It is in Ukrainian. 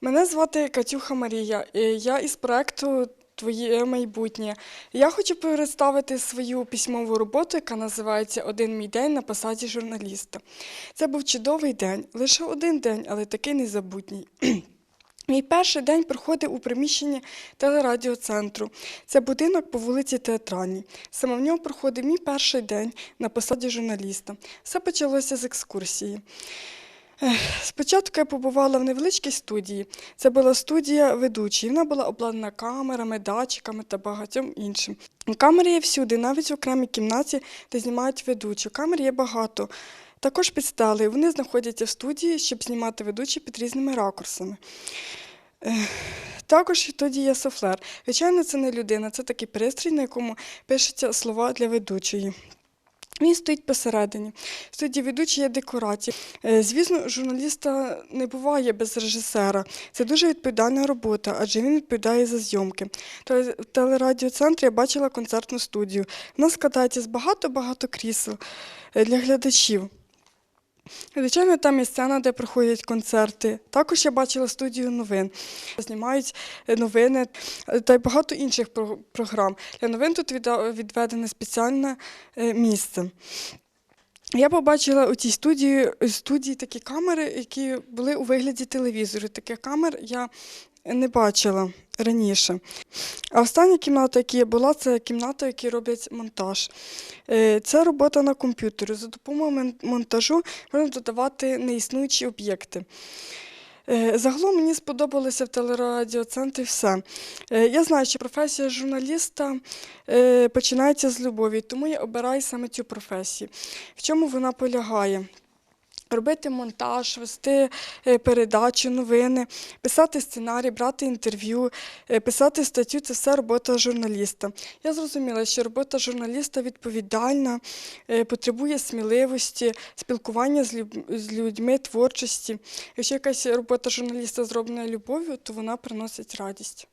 Мене звати Катюха Марія. Я із проекту Твоє майбутнє. Я хочу представити свою письмову роботу, яка називається Один мій день на посаді журналіста. Це був чудовий день, лише один день, але такий незабутній. Мій перший день проходив у приміщенні телерадіоцентру. Це будинок по вулиці Театральній. Саме в ньому проходив мій перший день на посаді журналіста. Все почалося з екскурсії. Спочатку я побувала в невеличкій студії. Це була студія ведучої. Вона була обладнана камерами, датчиками та багатьом іншим. Камери є всюди, навіть в окремій кімнаті, де знімають ведучу. Камер є багато. Також підстали. Вони знаходяться в студії, щоб знімати ведучі під різними ракурсами. Також тоді є софлер. Звичайно, це не людина, це такий пристрій, на якому пишуться слова для ведучої. Він стоїть посередині. В студії ведучий є декорації. Е, Звісно, журналіста не буває без режисера. Це дуже відповідальна робота, адже він відповідає за зйомки. В телерадіоцентрі я бачила концертну студію. Вона складається з багато-багато крісел е, для глядачів. Звичайно, там є сцена, де проходять концерти. Також я бачила студію новин. Знімають е, новини та й багато інших програм. Для новин тут відведене спеціальне е, місце. Я побачила у цій студії, студії такі камери, які були у вигляді телевізору. Таких камер я не бачила раніше. А остання кімната, яка я була, це кімната, в роблять монтаж. Е, Це робота на комп'ютері. За допомогою монтажу можна додавати неіснуючі об'єкти. Е, Загалом мені сподобалося в телерадіоцентрі все. Е, Я знаю, що професія журналіста е, починається з любові, тому я обираю саме цю професію. В чому вона полягає? Робити монтаж, вести е, передачі, новини, писати сценарій, брати інтерв'ю, е, писати статтю це все робота журналіста. Я зрозуміла, що робота журналіста відповідальна, е, потребує сміливості, спілкування з людьми, творчості. Якщо якась робота журналіста зроблена любов'ю, то вона приносить радість.